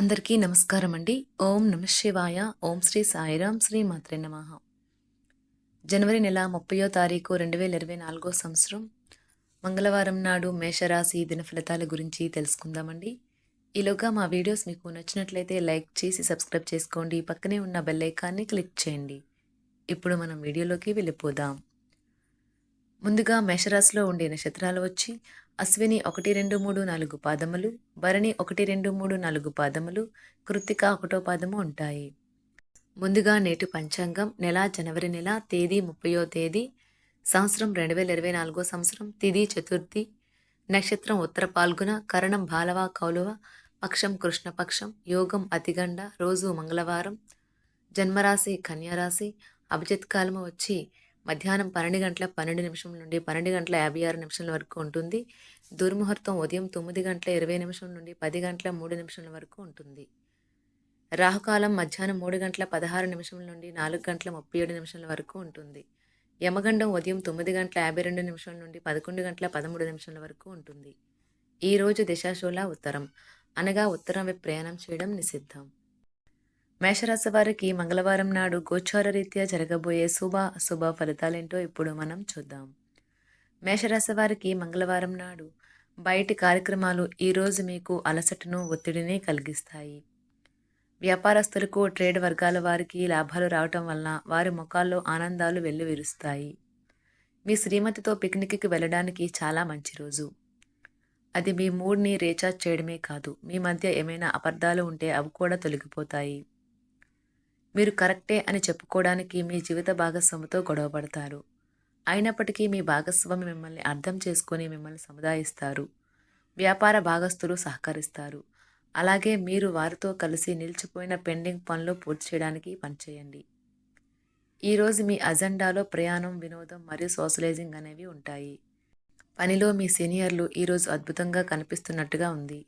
అందరికీ నమస్కారం అండి ఓం నమ శివాయ. ఓం శ్రీ సాయిరాం శ్రీ మాత్రే నమ. జనవరి నెల ముప్పయో తారీఖు రెండు వేల ఇరవై నాలుగో సంవత్సరం. మంగళవారం నాడు మేషరాశి దిన ఫలితాల గురించి తెలుసుకుందామండి. ఈలోగా మా వీడియోస్ మీకు నచ్చినట్లయితే లైక్ చేసి సబ్స్క్రైబ్ చేసుకోండి. పక్కనే ఉన్న బెల్ ఐకాన్ని క్లిక్ చేయండి. ఇప్పుడు మనం వీడియోలోకి వెళ్ళిపోదాం. ముందుగా మేషరాశిలో ఉండే నక్షత్రాలు వచ్చి అశ్విని ఒకటి రెండు మూడు నాలుగు పాదములు భరణి ఒకటి రెండు మూడు నాలుగు పాదములు కృత్తిక ఒకటో పాదము ఉంటాయి. ముందుగా నేటి పంచాంగం నెల జనవరి నెల తేదీ ముప్పయో తేదీ సంవత్సరం రెండు వేల ఇరవై నాలుగో సంవత్సరం తిది చతుర్థి నక్షత్రం ఉత్తర పాల్గొన కరణం బాలవ కౌలవ పక్షం కృష్ణపక్షం యోగం అతిగండ రోజు మంగళవారం జన్మరాశి కన్యారాశి అభిజిత్ కాలము వచ్చి మధ్యాహ్నం పన్నెండు గంటల పన్నెండు నిమిషం నుండి పన్నెండు గంటల యాభై ఆరు నిమిషాల వరకు ఉంటుంది. దుర్ముహూర్తం ఉదయం తొమ్మిది గంటల ఇరవై నిమిషం నుండి పది గంటల మూడు నిమిషాల వరకు ఉంటుంది. రాహుకాలం మధ్యాహ్నం మూడు గంటల పదహారు నిమిషం నుండి నాలుగు గంటల ముప్పై ఏడు నిమిషాల వరకు ఉంటుంది. యమగండం ఉదయం తొమ్మిది గంటల యాభై రెండు నిమిషాల నుండి పదకొండు గంటల పదమూడు నిమిషాల వరకు ఉంటుంది. ఈరోజు దిశాశూల ఉత్తరం. అనగా ఉత్తరం వైపు ప్రయాణం చేయడం నిషిద్ధం. మేషరాశి వారికి మంగళవారం నాడు గోచార రీత్యా జరగబోయే శుభ అశుభ ఫలితాలేంటో ఇప్పుడు మనం చూద్దాం. మేషరాశి వారికి మంగళవారం నాడు బయటి కార్యక్రమాలు ఈరోజు మీకు అలసటను ఒత్తిడిని కలిగిస్తాయి. వ్యాపారస్తులకు ట్రేడ్ వర్గాల వారికి లాభాలు రావటం వలన వారి ముఖాల్లో ఆనందాలు వెల్లువిరుస్తాయి. మీ శ్రీమతితో పిక్నిక్కి వెళ్ళడానికి చాలా మంచి రోజు. అది మీ మూడ్ని రీఛార్జ్ చేయడమే కాదు మీ మధ్య ఏమైనా అబద్ధాలు ఉంటే అవి కూడా తొలగిపోతాయి. మీరు కరెక్టే అని చెప్పుకోవడానికి మీ జీవిత భాగస్వామితో గొడవపడతారు. అయినప్పటికీ మీ భాగస్వామి మిమ్మల్ని అర్థం చేసుకొని మిమ్మల్ని సముదాయిస్తారు. వ్యాపార భాగస్తులు సహకరిస్తారు. అలాగే మీరు వారితో కలిసి నిలిచిపోయిన పెండింగ్ పనులు పూర్తి చేయడానికి పనిచేయండి. ఈరోజు మీ అజెండాలో ప్రయాణం వినోదం మరియు సోషలైజింగ్ అనేవి ఉంటాయి. పనిలో మీ సీనియర్లు ఈరోజు అద్భుతంగా కనిపిస్తున్నట్టుగా ఉంది.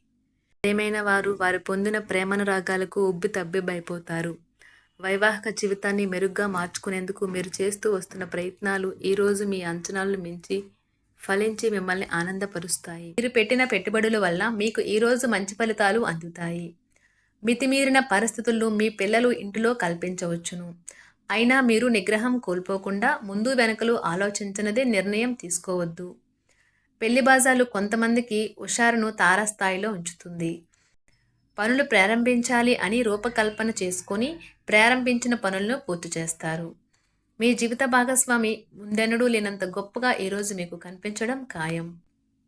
ఏమైనా వారు వారు పొందిన ప్రేమను రాగాలకు ఉబ్బి తబ్బిబ్బైపోతారు. వైవాహిక జీవితాన్ని మెరుగ్గా మార్చుకునేందుకు మీరు చేస్తూ వస్తున్న ప్రయత్నాలు ఈరోజు మీ అంచనాలను మించి ఫలించి మిమ్మల్ని ఆనందపరుస్తాయి. మీరు పెట్టిన పెట్టుబడుల వల్ల మీకు ఈరోజు మంచి ఫలితాలు అందుతాయి. మితిమీరిన పరిస్థితుల్లో మీ పిల్లలు ఇంటిలో కల్పించవచ్చును. అయినా మీరు నిగ్రహం కోల్పోకుండా ముందు వెనకలు ఆలోచించినదే నిర్ణయం తీసుకోవద్దు. పెళ్ళి బాజాలు కొంతమందికి హుషారును తారస్థాయిలో ఉంచుతుంది. పనులు ప్రారంభించాలి అని రూపకల్పన చేసుకొని ప్రారంభించిన పనులను పూర్తి చేస్తారు. మీ జీవిత భాగస్వామి ముందెన్నడూ లేనంత గొప్పగా ఈరోజు మీకు కనిపించడం ఖాయం.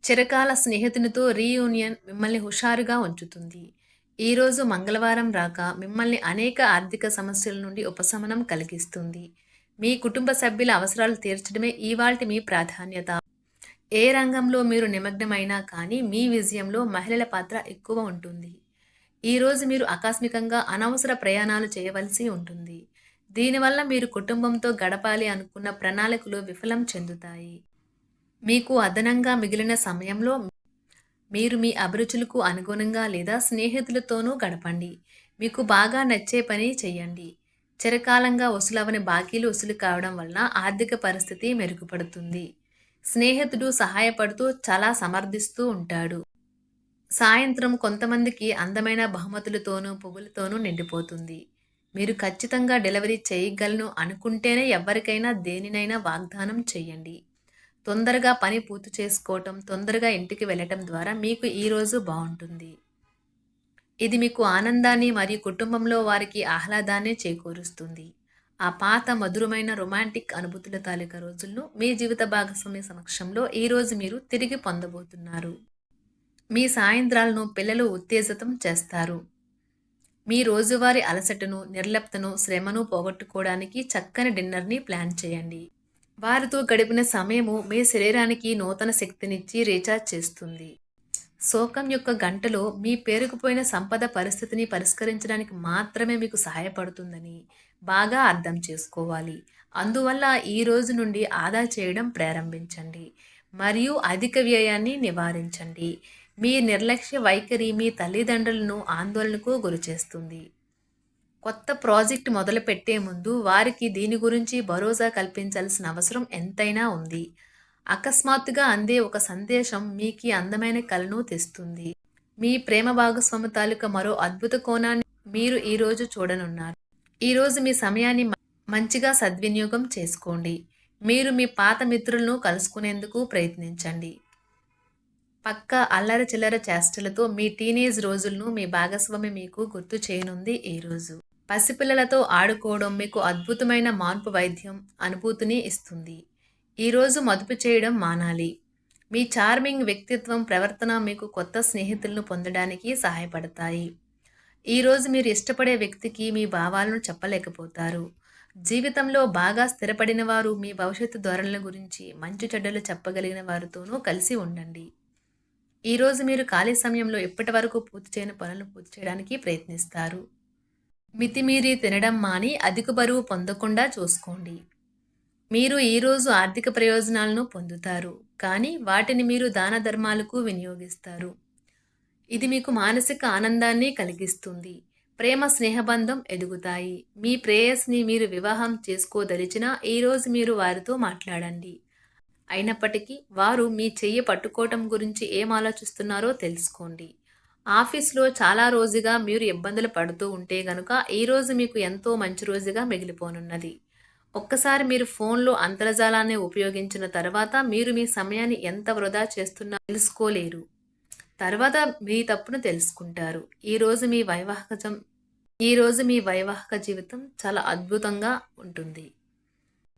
చిరకాల స్నేహితునితో రీయూనియన్ మిమ్మల్ని హుషారుగా ఉంచుతుంది. ఈరోజు మంగళవారం రాక మిమ్మల్ని అనేక ఆర్థిక సమస్యల నుండి ఉపశమనం కలిగిస్తుంది. మీ కుటుంబ సభ్యుల అవసరాలు తీర్చడమే ఇవాల్టి మీ ప్రాధాన్యత. ఏ రంగంలో మీరు నిమగ్నమైనా కానీ మీ విజయంలో మహిళల పాత్ర ఎక్కువ ఉంటుంది. ఈరోజు మీరు ఆకస్మికంగా అనవసర ప్రయాణాలు చేయవలసి ఉంటుంది. దీనివల్ల మీరు కుటుంబంతో గడపాలి అనుకున్న ప్రణాళికలు విఫలం చెందుతాయి. మీకు అదనంగా మిగిలిన సమయంలో మీరు మీ అభిరుచులకు అనుగుణంగా లేదా స్నేహితులతోనూ గడపండి. మీకు బాగా నచ్చే పని చేయండి చిరకాలంగా వసూలవని బాకీలు వసూలు కావడం వలన ఆర్థిక పరిస్థితి మెరుగుపడుతుంది. స్నేహితుడు సహాయపడుతూ చాలా సమర్థిస్తూ ఉంటాడు. సాయంత్రం కొంతమందికి అందమైన బహుమతులతోనూ పువ్వులతోనూ నిండిపోతుంది. మీరు ఖచ్చితంగా డెలివరీ చేయగలను అనుకుంటేనే ఎవరికైనా దేనినైనా వాగ్దానం చేయండి. తొందరగా పని పూర్తి చేసుకోవటం తొందరగా ఇంటికి వెళ్ళటం ద్వారా మీకు ఈరోజు బాగుంటుంది. ఇది మీకు ఆనందాన్ని మరియు కుటుంబంలో వారికి ఆహ్లాదాన్ని చేకూరుస్తుంది. ఆ పాత మధురమైన రొమాంటిక్ అనుభూతుల తాలూకా రోజులను మీ జీవిత భాగస్వామి సమక్షంలో ఈరోజు మీరు తిరిగి పొందబోతున్నారు. మీ సాయంత్రాలను పిల్లలు ఉత్తేజితం చేస్తారు. మీ రోజువారీ అలసటను నిర్లప్తను శ్రమను పోగొట్టుకోవడానికి చక్కని డిన్నర్ని ప్లాన్ చేయండి. వారితో గడిపిన సమయము మీ శరీరానికి నూతన శక్తినిచ్చి రీఛార్జ్ చేస్తుంది. శోకం యొక్క గంటలో మీ పేరుకుపోయిన సంపద పరిస్థితిని పరిష్కరించడానికి మాత్రమే మీకు సహాయపడుతుందని బాగా అర్థం చేసుకోవాలి. అందువల్ల ఈ రోజు నుండి ఆదా చేయడం ప్రారంభించండి. మరియు అధిక వ్యయాన్ని నివారించండి. మీ నిర్లక్ష్య వైఖరి మీ తల్లిదండ్రులను ఆందోళనకు గురిచేస్తుంది కొత్త ప్రాజెక్ట్ మొదలుపెట్టే ముందు వారికి దీని గురించి భరోసా కల్పించాల్సిన అవసరం ఎంతైనా ఉంది. అకస్మాత్తుగా అందే ఒక సందేశం మీకు అందమైన కలను తెస్తుంది. మీ ప్రేమ భాగస్వామి తాలూకా మరో అద్భుత కోణాన్ని మీరు ఈరోజు చూడనున్నారు. ఈరోజు మీ సమయాన్ని మంచిగా సద్వినియోగం చేసుకోండి. మీరు మీ పాత మిత్రులను కలుసుకునేందుకు ప్రయత్నించండి. పక్క అల్లరి చిల్లర చేష్టలతో మీ టీనేజ్ రోజులను మీ భాగస్వామి మీకు గుర్తు చేయనుంది ఈ రోజు. పసిపిల్లలతో ఆడుకోవడం మీకు అద్భుతమైన మార్పు వైద్యం అనుభూతిని ఇస్తుంది. ఈరోజు మదుపు చేయడం మానాలి. మీ చార్మింగ్ వ్యక్తిత్వం ప్రవర్తన మీకు కొత్త స్నేహితులను పొందడానికి సహాయపడతాయి. ఈరోజు మీరు ఇష్టపడే వ్యక్తికి మీ భావాలను చెప్పలేకపోతారు. జీవితంలో బాగా స్థిరపడిన వారు మీ భవిష్యత్తు ధోరణుల గురించి మంచి చెడ్డలు చెప్పగలిగిన వారితోనూ కలిసి ఉండండి. ఈరోజు మీరు ఖాళీ సమయంలో ఇప్పటి వరకు పూర్తి చేయని పనులను పూర్తి చేయడానికి ప్రయత్నిస్తారు? మితిమీరి తినడం మాని అధిక బరువు పొందకుండా చూసుకోండి. మీరు ఈరోజు ఆర్థిక ప్రయోజనాలను పొందుతారు కానీ వాటిని మీరు దాన ధర్మాలకు వినియోగిస్తారు. ఇది మీకు మానసిక ఆనందాన్ని కలిగిస్తుంది. ప్రేమ స్నేహబంధం ఎదుగుతాయి. మీ ప్రేయస్ని మీరు వివాహం చేసుకోదలిచినా ఈరోజు మీరు వారితో మాట్లాడండి. అయినప్పటికీ వారు మీ చెయ్యి పట్టుకోవటం గురించి ఏం ఆలోచిస్తున్నారో తెలుసుకోండి. ఆఫీస్లో చాలా రోజుగా మీరు ఇబ్బందులు పడుతూ ఉంటే గనుక ఈరోజు మీకు ఎంతో మంచి రోజుగా మిగిలిపోనున్నది. ఒక్కసారి మీరు ఫోన్లో అంతర్జాలాన్ని ఉపయోగించిన తర్వాత మీరు మీ సమయాన్ని ఎంత వృధా చేస్తున్నా తెలుసుకోలేరు. తర్వాత మీ తప్పును తెలుసుకుంటారు. ఈరోజు మీ వైవాహికజం ఈరోజు మీ వైవాహిక జీవితం చాలా అద్భుతంగా ఉంటుంది.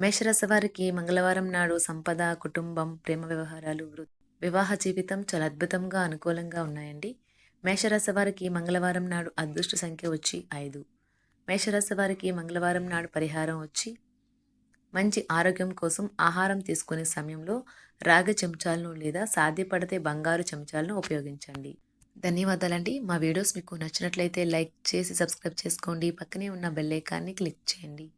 మేషరాశి వారికి మంగళవారం నాడు సంపద కుటుంబం ప్రేమ వ్యవహారాలు వృ- వివాహ జీవితం చాలా అద్భుతంగా అనుకూలంగా ఉన్నాయండి. మేషరాశి వారికి మంగళవారం నాడు అదృష్ట సంఖ్య వచ్చి ఐదు. మేషరాశి వారికి మంగళవారం నాడు పరిహారం వచ్చి మంచి ఆరోగ్యం కోసం ఆహారం తీసుకునే సమయంలో రాగి చెంచాలను లేదా సాధ్యపడితే బంగారు చెంచాలను ఉపయోగించండి. ధన్యవాదాలండి. మా వీడియోస్ మీకు నచ్చినట్లయితే లైక్ చేసి సబ్స్క్రైబ్ చేసుకోండి. పక్కనే ఉన్న బెల్ ఐకాన్ని క్లిక్ చేయండి.